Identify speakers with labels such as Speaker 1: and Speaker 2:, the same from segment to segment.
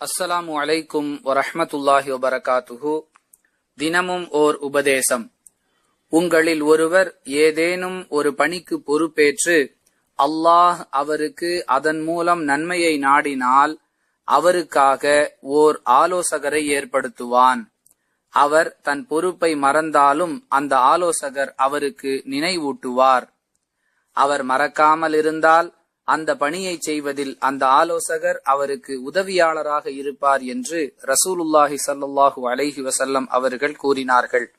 Speaker 1: அஸ்ஸலாமு அலைக்கும் வரஹமத்துல்லாஹி வபரகாத்துஹு. தினமும் ஓர் உபதேசம். உங்களில் ஒருவர் ஏதேனும் ஒரு பணிக்கு பொறுப்பேற்று அல்லாஹ் அவருக்கு அதன் மூலம் நன்மையை நாடினால் அவருக்காக ஓர் ஆலோசகரை ஏற்படுத்துவான். அவர் தன் பொறுப்பை மறந்தாலும் அந்த ஆலோசகர் அவருக்கு நினைவூட்டுவார். அவர் மறக்காமல் இருந்தால் அந்த பணியை செய்வதில் அந்த ஆலோசகர் அவருக்கு உதவியாளராக இருப்பார் என்று ரசூலுல்லாஹி சல்லாஹூ அலைஹி வசல்லம் அவர்கள் கூறினார்கள்.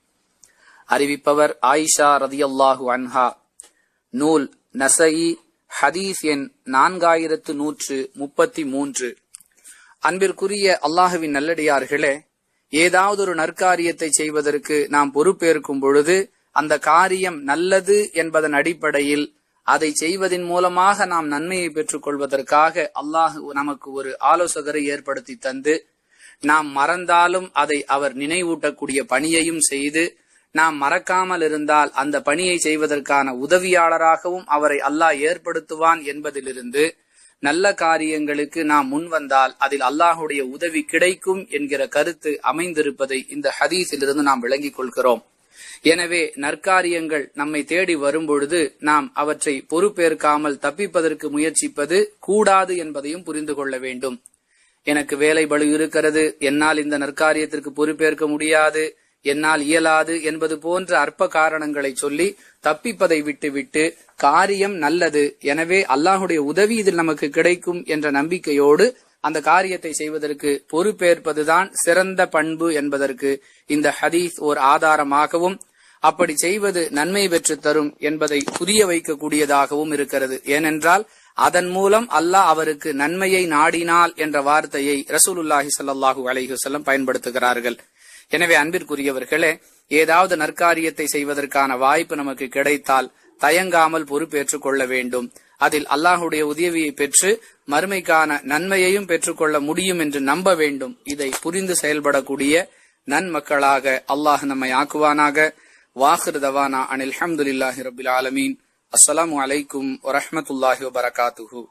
Speaker 1: அறிவிப்பவர் ஆயிஷா ரதியல்லாஹு அன்ஹா. நூல் நசஇ ஹதீஸ் எண் நான்காயிரத்து நூற்று முப்பத்தி மூன்று. அன்பிற்குரிய அல்லாஹுவின் நல்லடியார்களே ஏதாவது ஒரு நற்காரியத்தை செய்வதற்கு நாம் பொறுப்பேற்கும் பொழுது அந்த காரியம் நல்லது என்பதன் அடிப்படையில் அதை செய்வதன் மூலமாக நாம் நன்மையை பெற்றுக் கொள்வதற்காக அல்லாஹ் நமக்கு ஒரு ஆலோசகரை ஏற்படுத்தி தந்து நாம் மறந்தாலும் அதை அவர் நினைவூட்டக்கூடிய பணியையும் செய்து நாம் மறக்காமல் இருந்தால் அந்த பணியை செய்வதற்கான உதவியாளராகவும் அவரை அல்லாஹ் ஏற்படுத்துவான் என்பதிலிருந்து நல்ல காரியங்களுக்கு நாம் முன் வந்தால் அதில் அல்லாஹுடைய உதவி கிடைக்கும் என்கிற கருத்து அமைந்திருப்பதை இந்த ஹதீஸிலிருந்து நாம் விளங்கிக் கொள்கிறோம். எனவே நற்காரியங்கள் நம்மை தேடி வரும்பொழுது நாம் அவற்றை பொறுப்பேற்காமல் தப்பிப்பதற்கு முயற்சிப்பது கூடாது என்பதையும் புரிந்து கொள்ள வேண்டும். எனக்கு வேலை பளு இருக்கிறது என்னால் இந்த நற்காரியத்திற்கு பொறுப்பேற்க முடியாது என்னால் இயலாது என்பது போன்ற அற்ப காரணங்களை சொல்லி தப்பிப்பதை விட்டுவிட்டு காரியம் நல்லது எனவே அல்லாஹுடைய உதவி இதில் நமக்கு கிடைக்கும் என்ற நம்பிக்கையோடு அந்த காரியத்தை செய்வதற்கு பொறுப்பேற்பதுதான் சிறந்த பண்பு என்பதற்கு இந்த ஹதீஸ் ஓர் ஆதாரமாகவும் அப்படி செய்வது நன்மை பெற்று தரும் என்பதை புரிய வைக்கக்கூடியதாகவும் இருக்கிறது. ஏனென்றால் அதன் மூலம் அல்லாஹ் அவருக்கு நன்மையை நாடினால் என்ற வார்த்தையை ரசூலுல்லாஹி சல்லாஹூ அலைஹி பயன்படுத்துகிறார்கள். எனவே அன்பிற்குரியவர்களே ஏதாவது நற்காரியத்தை செய்வதற்கான வாய்ப்பு நமக்கு கிடைத்தால் தயங்காமல் பொறுப்பேற்றுக் கொள்ள வேண்டும். அதில் அல்லாஹுடைய உதவியை பெற்று மறுமைக்கான நன்மையையும் பெற்றுக்கொள்ள முடியும் என்று நம்ப வேண்டும். இதை புரிந்து செயல்படக்கூடிய நன்மக்களாக அல்லாஹ் நம்மை ஆக்குவானாக. வாஹிர் தவானா அனில் அஹமதுல்லாஹி ரபில் ஆலமீன். அஸ்ஸலாமு அலைக்கும் வரமத்துல்லாஹி வபரகாத்துஹு.